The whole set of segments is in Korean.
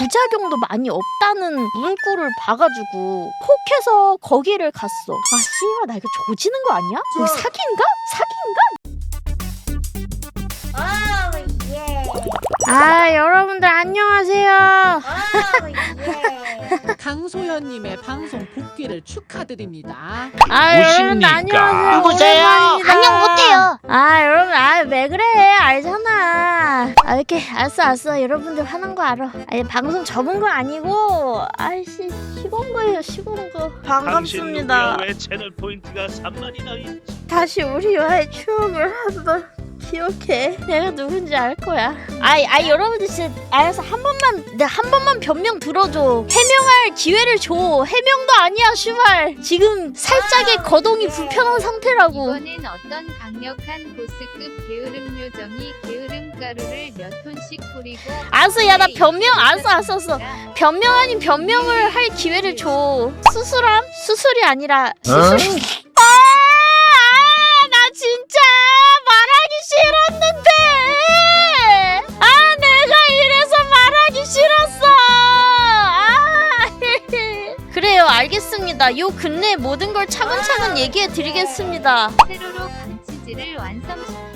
부작용도 많이 없다는 문구를 봐가지고 혹해서 거기를 갔어. 아 씨발 나 이거 조지는 거 아니야? 이거 저- 사기인가? 사기인가? 아, 예. 아 여러분들 안녕하세요. 아, 예. 강소연님의 방송 복귀를 축하드립니다. 아 무십니까? 안녕하세요. 누구세요? 오랜만입니다. 안녕 못해요. 아 여러분 아왜 그래 알잖아 아 이렇게 알았어 알았어 여러분들 화난 거 알아 아니 방송 접은 거 아니고 아이씨 시건 거예요 시건 거 당신 반갑습니다 왜 채널 포인트가 3만이나 있지? 다시 우리와의 추억을 한번 기억해. 내가 누군지 알 거야. 아이 아이 여러분들 진짜 알아서 한 번만 내가 한 번만 변명 들어줘. 해명할 기회를 줘. 해명도 아니야 슈발. 지금 살짝의 거동이 불편한 상태라고. 이번엔 어떤 강력한 보스급 게으름 요정이 게으름 가루를 몇 톤씩 뿌리고 알았어 야 나 변명 알았어 알았어 알았어. 변명 아닌 변명을 할 기회를 줘. 수술함? 수술이 아니라 수술. 아, 아, 나 진짜 싫었는데. 아, 내가 이래서 말하기 싫었어. 아. 그래요, 알겠습니다. 요 근래 모든 걸 차근차근 얘기해 드리겠습니다. 세로로 강치즈를 완성시키면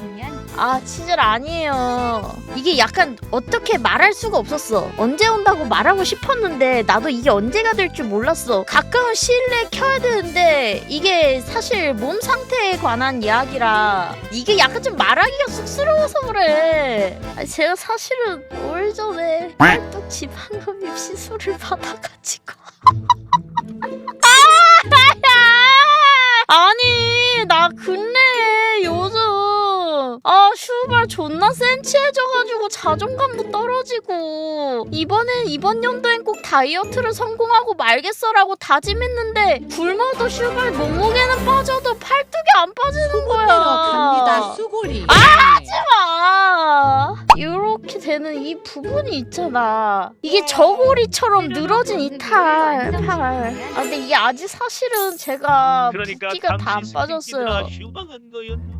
아 치질 아니에요. 이게 약간 어떻게 말할 수가 없었어. 언제 온다고 말하고 싶었는데 나도 이게 언제가 될 줄 몰랐어. 가끔은 실내 켜야 되는데 이게 사실 몸 상태에 관한 이야기라 이게 약간 좀 말하기가 쑥스러워서 그래. 아니, 제가 사실은 5일 전에 팔뚝 지방흡입 시술을 받아가지고. 아! 아니 나 근래 요즘 아 슈발 존나 센치해져가지고 자존감도 떨어지고. 이번엔 이번 연도엔 꼭 다이어트를 성공하고 말겠어라고 다짐했는데 굶어도 슈발 몸무게는 빠져도 팔뚝이 안 빠지는 거야. 갑니다 수고리. 아 이렇게 되는 이 부분이 있잖아. 이게 저고리처럼 늘어진 이 탈 팔. 아 근데 이게 아직 사실은 제가 그러니까 붓기가 다 안 빠졌어요.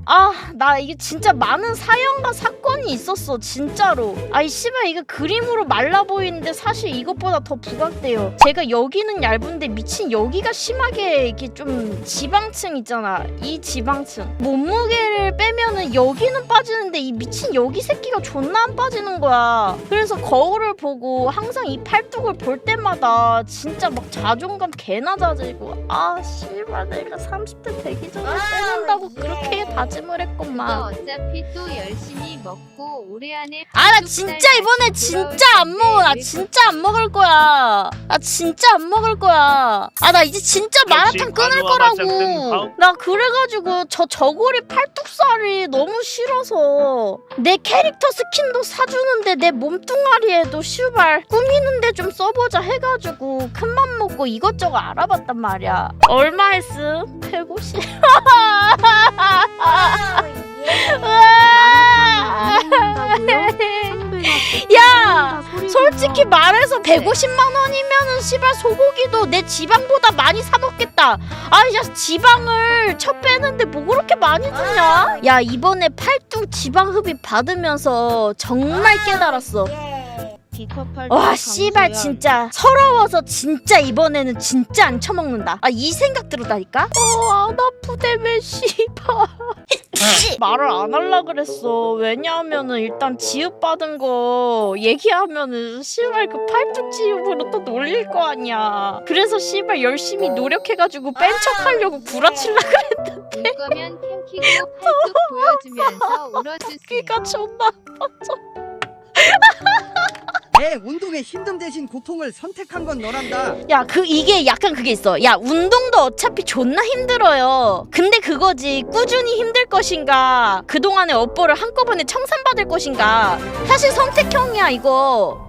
아 나 이게 진짜 많은 사연과 사건이 있었어 진짜로. 아이 씨발 이거 그림으로 말라 보이는데 사실 이것보다 더 부각돼요. 제가 여기는 얇은데 미친 여기가 심하게 이렇게 좀 지방층 있잖아. 이 지방층. 몸무게를 빼면은 여기는 빠지는데 이 미친 여기 새끼가 존나 안 빠지는 거야. 그래서 거울을 보고 항상 이 팔뚝을 볼 때마다 진짜 막 자존감 개나 자지고 아 씨발 내가 30대 되기 전에 빼낸다고 그렇게 다짐을 했건만. 어차피 또 열심히 먹고 올해 안에 아나두 진짜 달 이번에 진짜 안 먹어. 나 진짜 안 먹을 거야. 나 진짜 안 먹을 거야. 아 나 이제 진짜 마라탕 끊을 거라고. 나 그래가지고 저 저고리 팔뚝살이 너무 싫어서 내 캐릭터 스킨도 사주는데 내 몸뚱아리에도 슈발 꾸미는데 좀 써보자 해가지고 큰맘 먹고 이것저것 알아봤단 말이야 얼마 했음? 150 아, 예. 야 솔직히 말해서 150만 원이면은 씨발 소고기도 내 지방보다 많이 사 먹겠다. 아, 야 지방을 첫 빼는데 뭐 그렇게 많이 드냐? 야 이번에 팔뚝 지방 흡입 받으면서 정말 깨달았어. 예. 와 씨발 진짜 서러워서 진짜 이번에는 진짜 안 처먹는다. 아 이 생각 들었다니까? 어안 아프대매 씨발. 말을 안 할라 그랬어. 왜냐하면은 일단 지읒 받은 거 얘기하면은 씨발 그 팔뚝 지읒으로 또 놀릴 거 아니야. 그래서 씨발 열심히 노력해가지고 뺀 척하려고 구라칠라 그래. 울 거면 캠 키고 팔뚝 보여주면서 울어주세요. 끼가 존나. 내 운동의 힘듦 대신 고통을 선택한 건 너란다. 야, 그 이게 약간 그게 있어. 야, 운동도 어차피 존나 힘들어요. 근데 그거지. 꾸준히 힘들 것인가? 그동안의 업보를 한꺼번에 청산받을 것인가? 사실 선택형이야, 이거.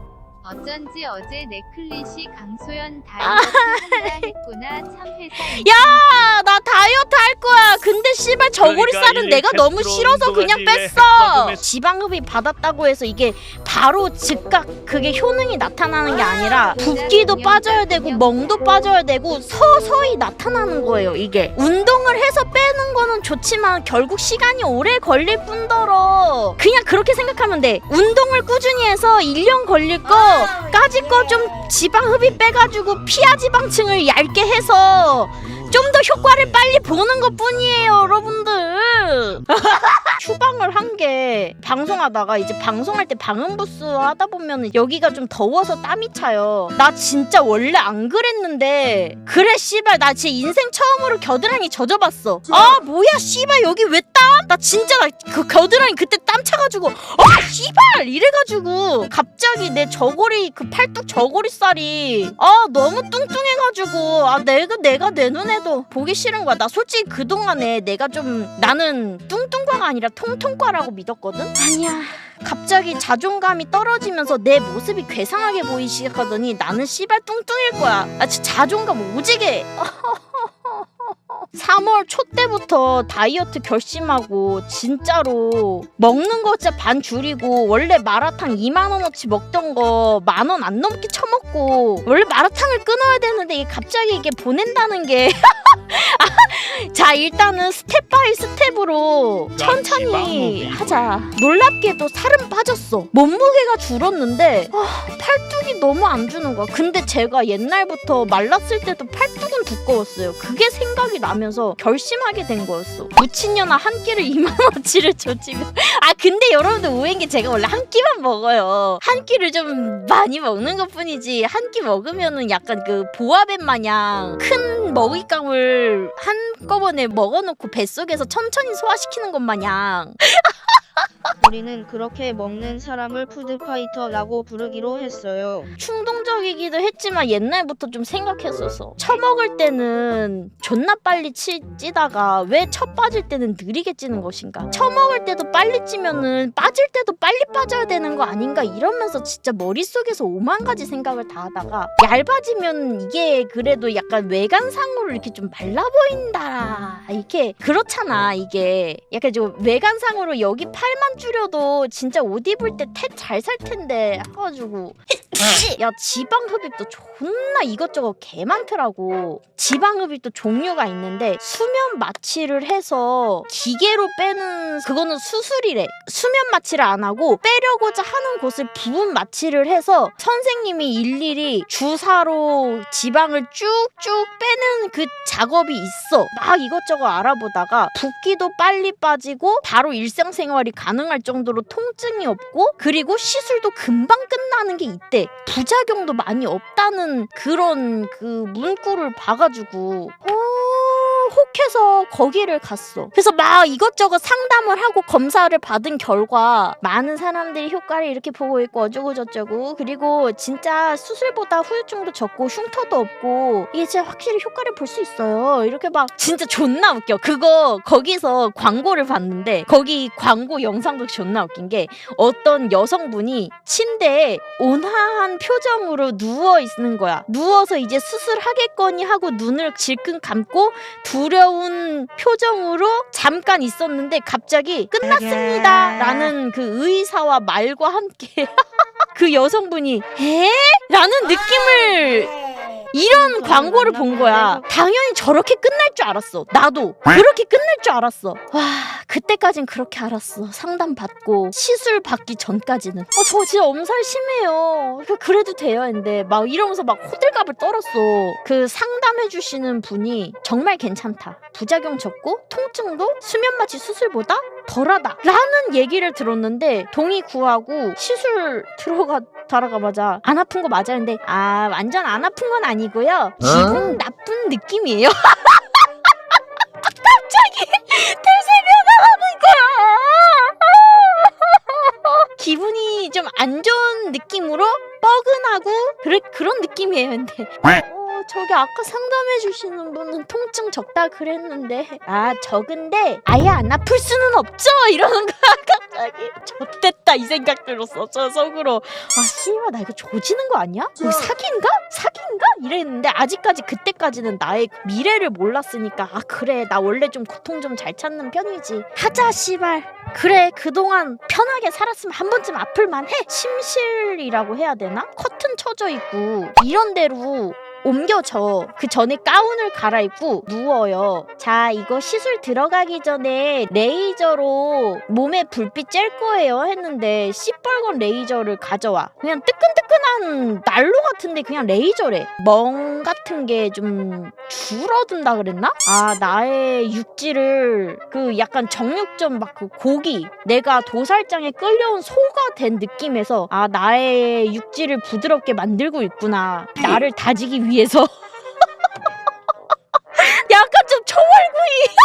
어쩐지 어제 넷클릿이 강소연 아. 다이어트 한다 했구나 참 회사 야, 나 다이어트 할 거야. 근데 씨발 저고리살은 그러니까 내가 이 너무 싫어서 그냥 뺐어. 핵과금에 지방흡입 받았다고 해서 이게 바로 즉각 그게 효능이 나타나는 게 아니라 붓기도 빠져야 되고 멍도 빠져야 되고 서서히 나타나는 거예요. 이게 운동을 해서 빼는 거는 좋지만 결국 시간이 오래 걸릴 뿐더러 그냥 그렇게 생각하면 돼. 운동을 꾸준히 해서 1년 걸릴 거 까짓 거 좀 지방 흡입 빼가지고 피하 지방층을 얇게 해서 좀 더 효과를 빨리 보는 것 뿐이에요, 여러분들. 휴방을 한 게 방송하다가 이제 방송할 때 방음 부스 하다 보면 여기가 좀 더워서 땀이 차요. 나 진짜 원래 안 그랬는데 그래 씨발 나 제 인생 처음으로 겨드랑이 젖어봤어. 아 뭐야 씨발 여기 왜 땀? 나 진짜 나그 겨드랑이 그때 땀 차가지고 아 씨발 이래가지고 갑자기 내 저고리 그 팔뚝 저고리 살이 아 너무 뚱뚱해가지고 아 내가 내가 내 눈에도 보기 싫은 거야. 나 솔직히 그 동안에 내가 좀 나는 뚱뚱과가 아니라 통통과라고 믿었거든. 아니야. 갑자기 자존감이 떨어지면서 내 모습이 괴상하게 보이기 시작하더니 나는 씨발 뚱뚱일 거야. 아 진짜 자존감 오지게. 3월 초 때부터 다이어트 결심하고 진짜로 먹는 거 진짜 반 줄이고 원래 마라탕 2만 원어치 먹던 거 만 원 안 넘게 처먹고 원래 마라탕을 끊어야 되는데 갑자기 이게 보낸다는 게 자 일단은 스텝 바이 스텝으로 천천히 하자. 놀랍게도 살은 빠졌어. 몸무게가 줄었는데 아, 팔뚝이 너무 안 주는 거야. 근데 제가 옛날부터 말랐을 때도 팔뚝은 두꺼웠어요. 그게 생각이 나면서 결심하게 된 거였어. 무친년아 한 끼를 2만원어치를 조지면 아 근데 여러분들 오해인 게 제가 원래 한 끼만 먹어요. 한 끼를 좀 많이 먹는 것 뿐이지 한 끼 먹으면은 약간 그 보아뱀 마냥 큰 먹잇감을 한꺼번에 먹어놓고 뱃속에서 천천히 소화시키는 것 마냥 우리는 그렇게 먹는 사람을 푸드파이터라고 부르기로 했어요. 충동적이기도 했지만 옛날부터 좀 생각했었어. 처먹을 때는 존나 빨리 치, 찌다가 왜 첫 빠질 때는 느리게 찌는 것인가? 처먹을 때도 빨리 찌면은 빠질 때도 빨리 빠져야 되는 거 아닌가? 이러면서 진짜 머릿속에서 오만 가지 생각을 다 하다가 얇아지면 이게 그래도 약간 외관상으로 이렇게 좀 말라 보인다. 이렇게 그렇잖아 이게 약간 좀 외관상으로 여기 팔만 줄여 도 진짜 옷 입을 때 태 잘 살 텐데 해가지고 야 지방 흡입도 존나 이것저것 개 많더라고. 지방 흡입도 종류가 있는데 수면 마취를 해서 기계로 빼는 그거는 수술이래. 수면 마취를 안 하고 빼려고자 하는 곳을 부분 마취를 해서 선생님이 일일이 주사로 지방을 쭉쭉 빼는 그 작업이 있어. 막 이것저것 알아보다가 붓기도 빨리 빠지고 바로 일상생활이 가능할 정도로 통증이 없고 그리고 시술도 금방 끝나는 게 있대 부작용도 많이 없다는 그런 그 문구를 봐가지고. 어, 혹해서 거기를 갔어. 그래서 막 이것저것 상담을 하고 검사를 받은 결과 많은 사람들이 효과를 이렇게 보고 있고 어쩌고 저쩌고 그리고 진짜 수술보다 후유증도 적고 흉터도 없고 이게 진짜 확실히 효과를 볼 수 있어요. 이렇게 막 진짜 존나 웃겨. 그거 거기서 광고를 봤는데 거기 광고 영상도 존나 웃긴 게 어떤 여성분이 침대에 온화한 표정으로 누워 있는 거야. 누워서 이제 수술하겠거니 하고 눈을 질끈 감고 두 려운 표정으로 잠깐 있었는데 갑자기 끝났습니다. 라는 그 의사와 말과 함께 그 여성분이 에? 라는 느낌을 이런 광고를 본 거야. 당연히 저렇게 끝날 줄 알았어. 나도 그렇게 끝날 줄 알았어. 와, 그때까진 그렇게 알았어. 상담 받고 시술 받기 전까지는. 어, 저 진짜 엄살 심해요. 그- 그래도 돼요. 근데 막 이러면서 막 호들갑을 떨었어. 그 상담해 주시는 분이 정말 괜찮다. 부작용 적고 통증도 수면 마취 수술보다 덜하다. 라는 얘기를 들었는데 동의 구하고 시술 들어가 들어가마자 안 아픈 거 맞아요. 근데 아 완전 안 아픈 건 아니고요. 기분 나쁜 느낌이에요. 갑자기 대세 변화하는 거야. 기분이 좀 안 좋은 느낌으로 뻐근하고 그래 그런 느낌이에요. 근데 어, 저기 아까 상담해 주시는 분은 통증 적다 그랬는데 아 적은데 아예 안 아플 수는 없죠 이러는 거야 갑자기 좆됐다 이 생각 들었어 저 속으로 아 씨발 나 이거 조지는 거 아니야? 이거 사기인가? 사기인가? 이랬는데 아직까지 그때까지는 나의 미래를 몰랐으니까 아 그래 나 원래 좀 고통 좀 잘 찾는 편이지 하자 씨발 그래 그동안 편하게 살았으면 한 번쯤 아플만 해 침실이라고 해야 되나? 커튼 쳐져 있고 이런 데로 옮겨져. 그 전에 가운을 갈아입고 누워요. 자, 이거 시술 들어가기 전에 레이저로 몸에 불빛 쬐을 거예요. 했는데 시뻘건 레이저를 가져와. 그냥 뜨끈뜨끈한 난로 같은데 그냥 레이저래. 멍 같은 게 좀 줄어든다 그랬나? 아, 나의 육질을 그 약간 정육점 막 그 고기 내가 도살장에 끌려온 소가 된 느낌에서 아, 나의 육질을 부드럽게 만들고 있구나. 나를 다지기 위해 서. 약간 좀 초벌구이.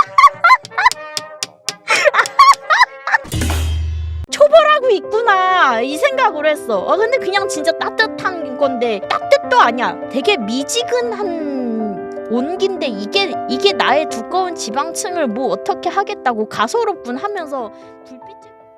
초벌하고 있구나 이 생각을 했어. 아 근데 그냥 진짜 따뜻한 건데 따뜻도 아니야. 되게 미지근한 온기인데 이게 이게 나의 두꺼운 지방층을 뭐 어떻게 하겠다고 가소롭군 하면서